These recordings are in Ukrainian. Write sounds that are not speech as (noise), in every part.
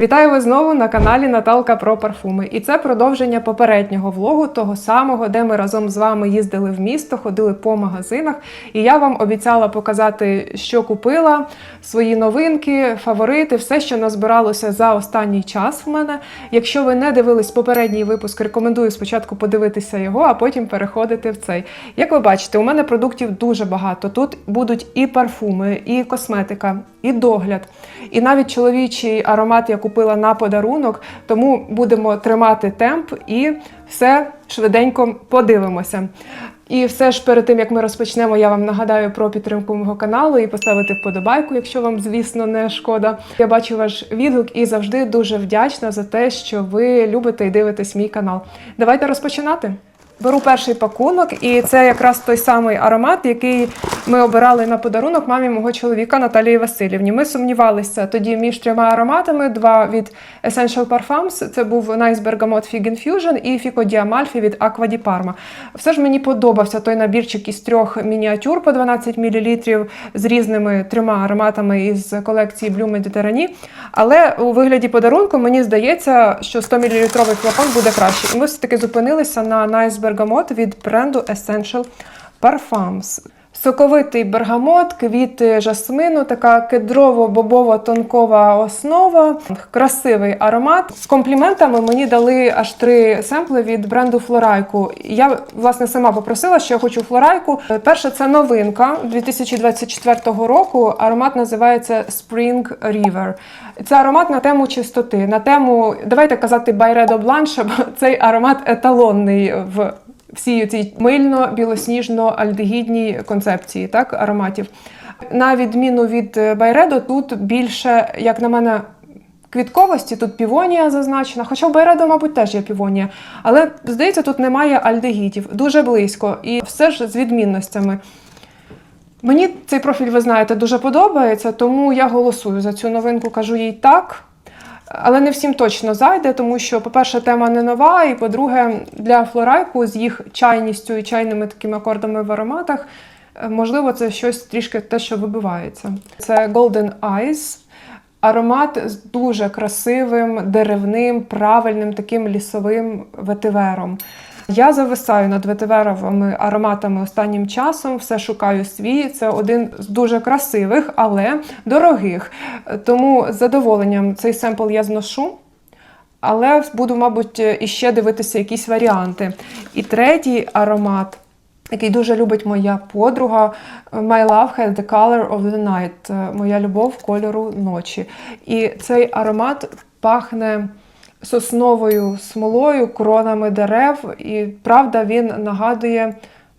Вітаю вас знову на каналі Наталка про парфуми. І це продовження попереднього влогу, того самого, де ми разом з вами їздили в місто, ходили по магазинах. І я вам обіцяла показати, що купила, свої новинки, фаворити, все, що назбиралося за останній час в мене. Якщо ви не дивились попередній випуск, рекомендую спочатку подивитися його, а потім переходити в цей. Як ви бачите, у мене продуктів дуже багато. Тут будуть і парфуми, і косметика, і догляд, і навіть чоловічий аромат я купила на подарунок, тому будемо тримати темп і все швиденько подивимося. І все ж перед тим як ми розпочнемо, я вам нагадаю про підтримку мого каналу і поставити вподобайку, якщо вам, звісно, не шкода. Я бачу ваш відгук і завжди дуже вдячна за те, що ви любите і дивитесь мій канал. Давайте розпочинати. Беру перший пакунок, і це якраз той самий аромат, який ми обирали на подарунок мамі мого чоловіка Наталії Васильівні. Ми сумнівалися тоді між трьома ароматами: два від Essential Parfums, це був Nice Bergamot Fig Infusion і Fico di Amalfi від Acqua di Parma. Все ж мені подобався той набірчик із трьох мініатюр по 12 мл з різними трьома ароматами із колекції Blue Mediterranean. Але у вигляді подарунку мені здається, що 100 мл флакон буде краще. І ми все-таки зупинилися на Nice від бренду Essential Parfums. Соковитий бергамот, квіти жасмину, така кедрово-бобово-тонкова основа, красивий аромат. З компліментами мені дали аж три семпли від бренду Флорайку. Я власне сама попросила, що я хочу флорайку. Перше, це новинка 2024 року. Аромат називається Spring River. Це аромат на тему чистоти, на тему, давайте казати, Байредо Бланше, бо цей аромат еталонний в всій цій мильно-білосніжно-альдегідній концепції так, ароматів. На відміну від Байредо, тут більше, як на мене, квітковості, тут півонія зазначена. Хоча в Байредо, мабуть, теж є півонія. Але, здається, тут немає альдегідів. Дуже близько. І все ж з відмінностями. Мені цей профіль, ви знаєте, дуже подобається, тому я голосую за цю новинку, кажу їй так. Але не всім точно зайде, тому що, по-перше, тема не нова, і по-друге, для флорайку з їх чайністю і чайними такими акордами в ароматах, е, можливо, це щось трішки те, що вибивається. Це Golden Eyes. Аромат з дуже красивим, деревним, правильним таким лісовим ветивером. Я зависаю над ветиверовими ароматами останнім часом, все шукаю свій. Це один з дуже красивих, але дорогих. Тому з задоволенням цей семпл я зношу. Але буду, мабуть, іще дивитися якісь варіанти. І третій аромат, який дуже любить моя подруга, My Love has the color of the night. Моя любов кольору ночі. І цей аромат пахне сосновою смолою, коронами дерев, і правда, він нагадує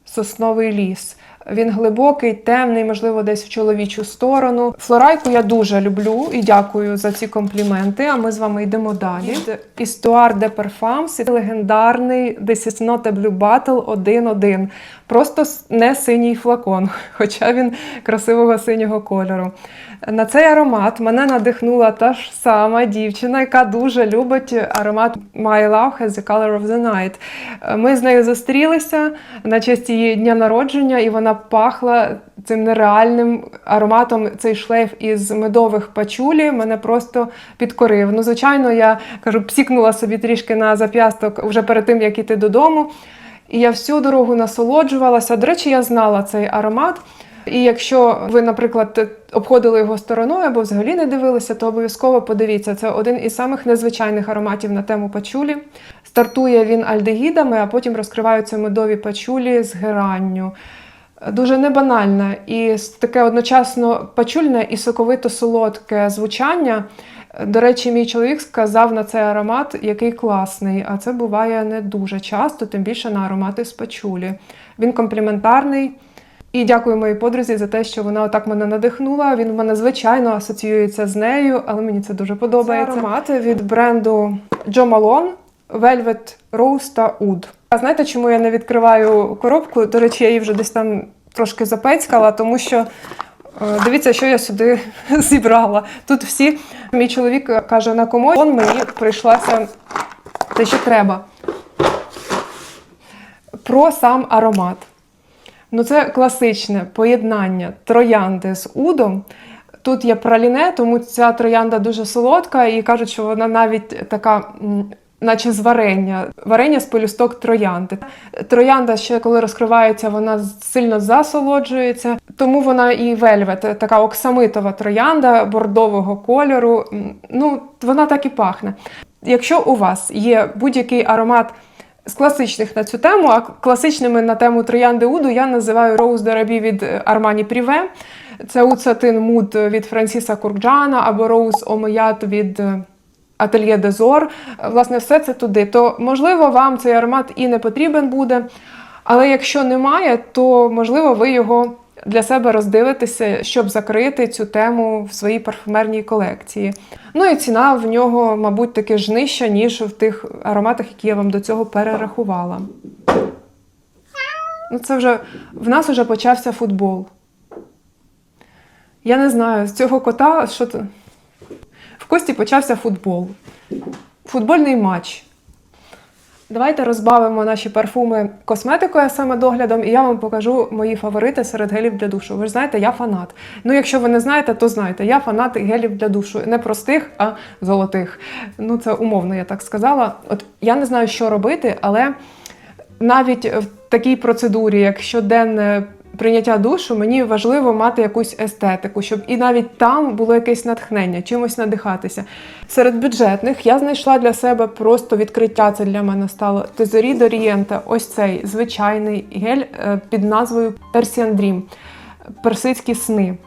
сосновий ліс. Він глибокий, темний, можливо, десь в чоловічу сторону. Флорайку я дуже люблю і дякую за ці компліменти. А ми з вами йдемо далі. Істуар де Parfums, легендарний This is not a Blue Bottle 1.1. Просто не синій флакон, (laughs) хоча він красивого синього кольору. На цей аромат мене надихнула та ж сама дівчина, яка дуже любить аромат My Love has the Color of the Night. Ми з нею зустрілися на честь її дня народження, і вона пахла цим нереальним ароматом. Цей шлейф із медових пачулі мене просто підкорив. Ну, звичайно, я кажу, псікнула собі трішки на зап'ясток вже перед тим, як іти додому. І я всю дорогу насолоджувалася. До речі, я знала цей аромат. І якщо ви, наприклад, обходили його стороною або взагалі не дивилися, то обов'язково подивіться. Це один із самих незвичайних ароматів на тему пачулі. Стартує він альдегідами, а потім розкриваються медові пачулі з геранню. Дуже небанальне і таке одночасно пачульне і соковито солодке звучання. До речі, мій чоловік сказав на цей аромат, який класний, а це буває не дуже часто, тим більше на аромати з пачулі. Він компліментарний. І дякую моїй подрузі за те, що вона отак мене надихнула. Він в мене звичайно асоціюється з нею, але мені це дуже подобається. Це аромати від бренду Jo Malone Velvet Rose та Oud. А знаєте, чому я не відкриваю коробку? До речі, я її вже десь там трошки запецькала, тому що е, дивіться, що я сюди (laughs) зібрала. Тут всі мій чоловік каже на комоді, он мені прийшлася те, що треба. Про сам аромат. Ну, це класичне поєднання троянди з удом. Тут є праліне, тому ця троянда дуже солодка, і кажуть, що вона навіть така. Наче з варення, варення з пелюсток троянди. Троянда ще коли розкривається, вона сильно засолоджується, тому вона і вельвет, така оксамитова троянда бордового кольору. Ну, вона так і пахне. Якщо у вас є будь-який аромат з класичних на цю тему, а класичними на тему троянди Уду я називаю Rose Дорабі від Armani Privé, це Уцатин Муд від Франсіса Куркджана або Омоят від е, Ательє Дезор. Власне, все це туди. То, можливо, вам цей аромат і не потрібен буде. Але якщо немає, то можливо ви його для себе роздивитеся, щоб закрити цю тему в своїй парфумерній колекції. Ну і ціна в нього, мабуть, таки ж нижча, ніж в тих ароматах, які я вам до цього перерахувала. Ну, це вже в нас вже почався футбол. Я не знаю, з цього кота що Кості почався футбол. Футбольний матч. Давайте розбавимо наші парфуми косметикою, саме доглядом, і я вам покажу мої фаворити серед гелів для душу. Ви ж знаєте, я фанат. Ну, якщо ви не знаєте, то знайте. Я фанат гелів для душу. Не простих, а золотих. Ну, це умовно, я так сказала. От я не знаю, що робити, але навіть в такій процедурі, як щоденне прийняття душу, мені важливо мати якусь естетику, щоб і навіть там було якесь натхнення, чимось надихатися. Серед бюджетних я знайшла для себе просто відкриття. Це для мене стало Тезорі Дорієнта. Ось цей звичайний гель е, під назвою Persian Dream. Персидські сни.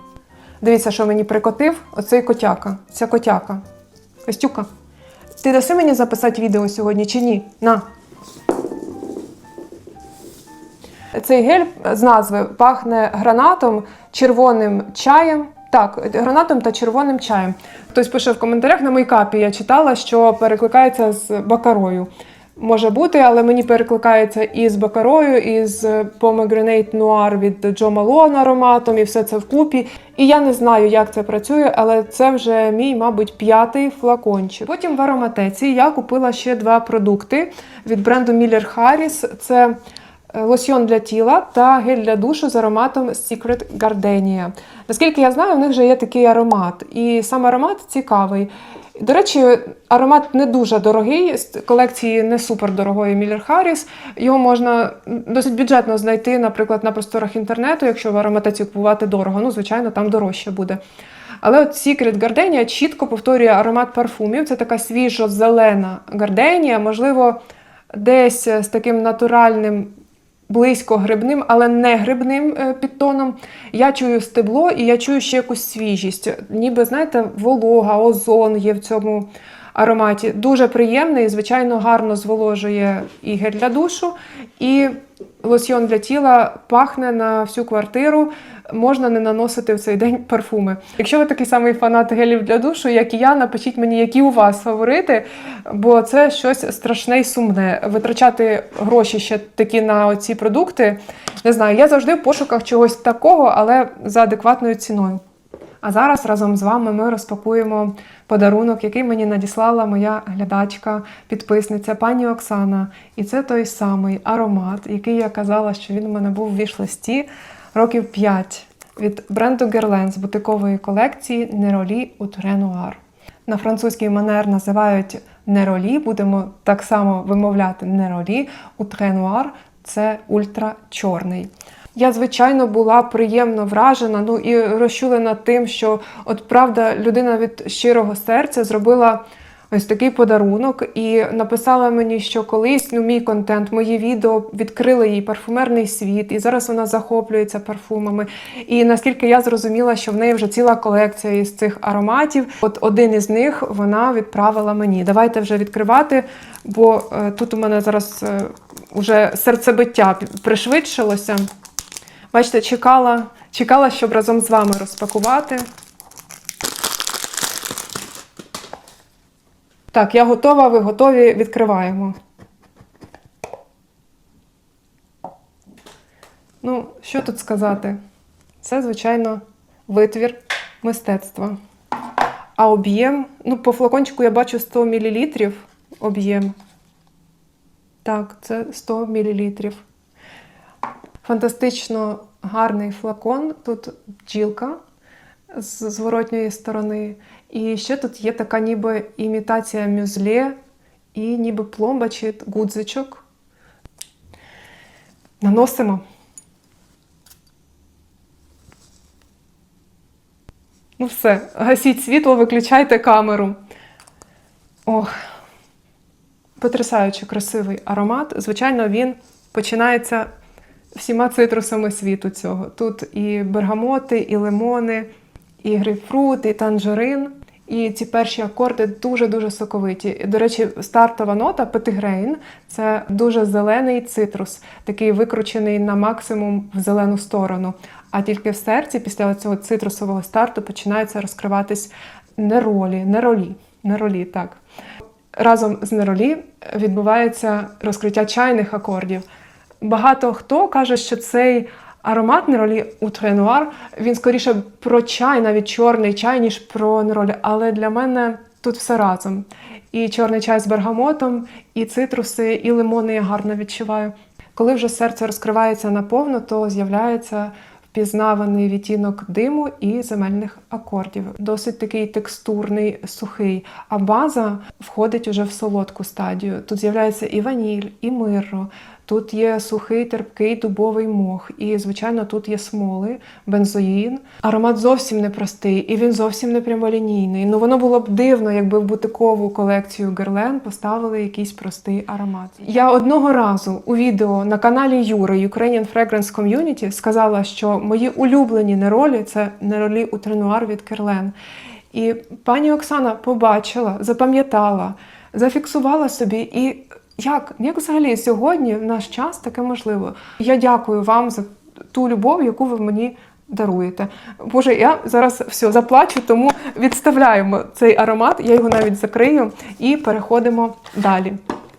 Дивіться, що мені прикотив оцей котяка. Ця котяка. Костюка. Ти даси мені записати відео сьогодні чи ні? На. Цей гель з назви пахне гранатом, червоним чаєм. Так, гранатом та червоним чаєм. Хтось пише в коментарях на мейкапі. Я читала, що перекликається з бакарою. Може бути, але мені перекликається і з бакарою, і з Pomegranate Noir від Джо Малон ароматом, і все це вкупі. І я не знаю, як це працює, але це вже мій, мабуть, п'ятий флакончик. Потім в ароматеці я купила ще два продукти від бренду Miller Harris. Це лосьйон для тіла та гель для душу з ароматом Secret Gardenia. Наскільки я знаю, в них вже є такий аромат, і сам аромат цікавий. До речі, аромат не дуже дорогий, з колекції не супер дорогої Miller Harris. Його можна досить бюджетно знайти, наприклад, на просторах інтернету, якщо в ароматеці купувати дорого. Ну, звичайно, там дорожче буде. Але от Secret Gardenia чітко повторює аромат парфумів. Це така свіжо-зелена гарденія, можливо, десь з таким натуральним близько грибним, але не грибним е, підтоном. Я чую стебло і я чую ще якусь свіжість. Ніби, знаєте, волога, озон є в цьому ароматі. Дуже приємний, звичайно, гарно зволожує і гель для душу, і лосьйон для тіла пахне на всю квартиру. Можна не наносити в цей день парфуми. Якщо ви такий самий фанат гелів для душу, як і я, напишіть мені, які у вас фаворити, бо це щось страшне і сумне. Витрачати гроші ще такі на ці продукти. Не знаю, я завжди в пошуках чогось такого, але за адекватною ціною. А зараз разом з вами ми розпакуємо подарунок, який мені надіслала моя глядачка, підписниця пані Оксана. І це той самий аромат, який я казала, що він у мене був в вішлисті років 5 від бренду Guerlain з бутикової колекції Неролі Утре Нуар. На французький манер називають неролі, будемо так само вимовляти неролі. Утре Нуар це ультра чорний. Я, звичайно, була приємно вражена, ну і розчулена тим, що от правда людина від щирого серця зробила ось такий подарунок і написала мені, що колись ну, мій контент, мої відео відкрили їй парфумерний світ, і зараз вона захоплюється парфумами. І наскільки я зрозуміла, що в неї вже ціла колекція із цих ароматів. От один із них вона відправила мені. Давайте вже відкривати, бо е, тут у мене зараз е, уже серцебиття пришвидшилося. Бачите, чекала, чекала, щоб разом з вами розпакувати. Так, я готова, ви готові, відкриваємо. Ну, що тут сказати? Це, звичайно, витвір мистецтва. А об'єм, ну, по флакончику я бачу 100 мл об'єм. Так, це 100 мл. Фантастично гарний флакон. Тут бджілка з зворотньої сторони. І ще тут є така ніби імітація мюзле і ніби пломба чи гудзичок. Наносимо. Ну все, гасіть світло, виключайте камеру. Ох, потрясаюче красивий аромат. Звичайно, він починається всіма цитрусами світу цього. Тут і бергамоти, і лимони, і грейпфрут, і танжерин. І ці перші акорди дуже-дуже соковиті. До речі, стартова нота петигрейн це дуже зелений цитрус, такий викручений на максимум в зелену сторону. А тільки в серці, після цього цитрусового старту, починаються розкриватись неролі, неролі, неролі, так. Разом з неролі відбувається розкриття чайних акордів. Багато хто каже, що цей аромат неролі Утре він скоріше про чай, навіть чорний чай, ніж про неролі. Але для мене тут все разом. І чорний чай з бергамотом, і цитруси, і лимони я гарно відчуваю. Коли вже серце розкривається наповно, то з'являється впізнаваний відтінок диму і земельних акордів. Досить такий текстурний, сухий. А база входить уже в солодку стадію. Тут з'являється і ваніль, і мирро. Тут є сухий, терпкий дубовий мох, і, звичайно, тут є смоли, бензоїн. Аромат зовсім непростий, і він зовсім не прямолінійний. Ну воно було б дивно, якби в бутикову колекцію Герлен поставили якийсь простий аромат. Я одного разу у відео на каналі Юри Ukrainian Fragrance Community сказала, що мої улюблені неролі це неролі у тренуар від Керлен. І пані Оксана побачила, запам'ятала, зафіксувала собі і. Як? Як взагалі сьогодні в наш час таке можливо? Я дякую вам за ту любов, яку ви мені даруєте. Боже, я зараз все заплачу, тому відставляємо цей аромат, я його навіть закрию і переходимо далі.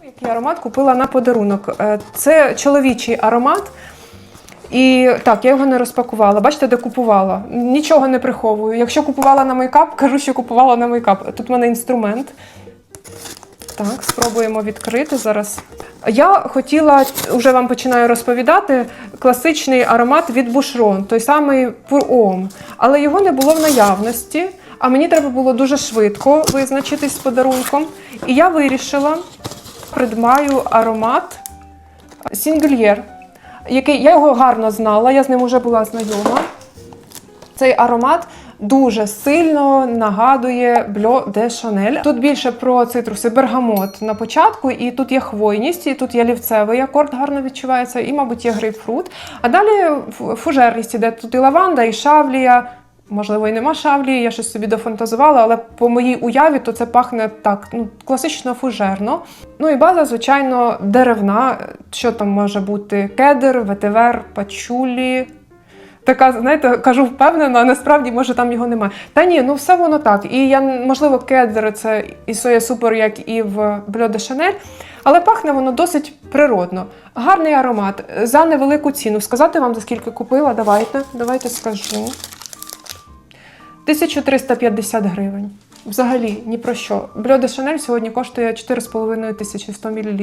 Який аромат купила на подарунок? Е, Це чоловічий аромат. І так, я його не розпакувала. Бачите, де купувала. Нічого не приховую. Якщо купувала на мейкап, кажу, що купувала на мейкап. Тут в мене інструмент. Так, спробуємо відкрити зараз. Я хотіла, вже вам починаю розповідати, класичний аромат від Бушрон, той самий Пур-Ом. Але його не було в наявності, а мені треба було дуже швидко визначитись з подарунком. І я вирішила, придмаю аромат Сінгельєр, який я його гарно знала, я з ним вже була знайома. Цей аромат дуже сильно нагадує Бльо де Шанель. Тут більше про цитруси бергамот на початку, і тут є хвойність, і тут є лівцевий акорд, гарно відчувається, і, мабуть, є грейпфрут. А далі фужерність іде тут і лаванда, і шавлія. Можливо, і нема шавлії, я щось собі дофантазувала, але по моїй уяві то це пахне так, ну, класично фужерно. Ну і база, звичайно, деревна. Що там може бути? Кедр, ветивер, пачулі, Така, знаєте, кажу впевнено, а насправді може там його немає. Та ні, ну все воно так. І я, можливо, кедр це і соя супер, як і в Бльо де Шанель, але пахне воно досить природно. Гарний аромат за невелику ціну. Сказати вам, за скільки купила, давайте, давайте скажу. 1350 гривень. Взагалі ні про що. Бльо де Шанель сьогодні коштує 4,5 тисячі 100 мл.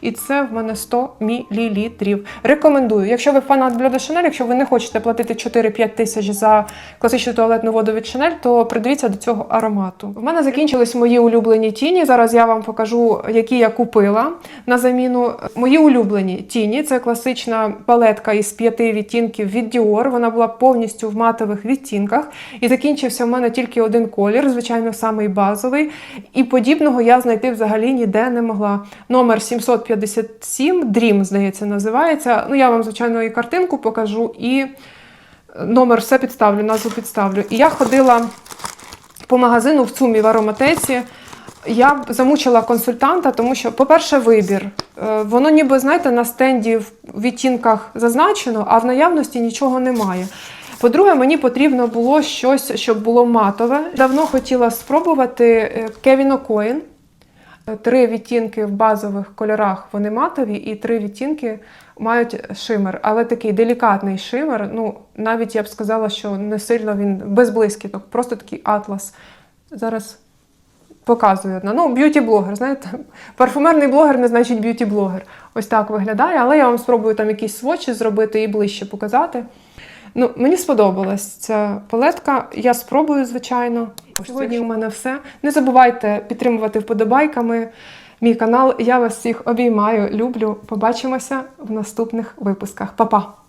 І це в мене 100 мл. Рекомендую. Якщо ви фанат Бльо де Шанель, якщо ви не хочете платити 4-5 тисяч за класичну туалетну воду від Шанель, то придивіться до цього аромату. В мене закінчились мої улюблені тіні. Зараз я вам покажу, які я купила на заміну. Мої улюблені тіні це класична палетка із п'яти відтінків від Dior. Вона була повністю в матових відтінках. І закінчився в мене тільки один колір, звичайно самий базовий, і подібного я знайти взагалі ніде не могла. Номер 757, Dream, здається, називається. Ну, я вам, звичайно, і картинку покажу, і номер все підставлю, назву підставлю. І я ходила по магазину в ЦУМі в ароматеці. Я замучила консультанта, тому що, по-перше, вибір. Е, Воно ніби, знаєте, на стенді в відтінках зазначено, а в наявності нічого немає. По-друге, мені потрібно було щось, щоб було матове. Давно хотіла спробувати Kevin O'Coin. Три відтінки в базових кольорах вони матові, і три відтінки мають шимер. Але такий делікатний шимер. Ну, навіть я б сказала, що не сильно він без блискіток, просто такий атлас. Зараз показую одна. Ну, б'юті-блогер, знаєте, парфумерний блогер не значить б'юті-блогер. Ось так виглядає, але я вам спробую там якісь свочі зробити і ближче показати. Ну, мені сподобалась ця палетка. Я спробую, звичайно. Сьогодні у мене все. Не забувайте підтримувати вподобайками мій канал. Я вас всіх обіймаю, люблю. Побачимося в наступних випусках. Па-па!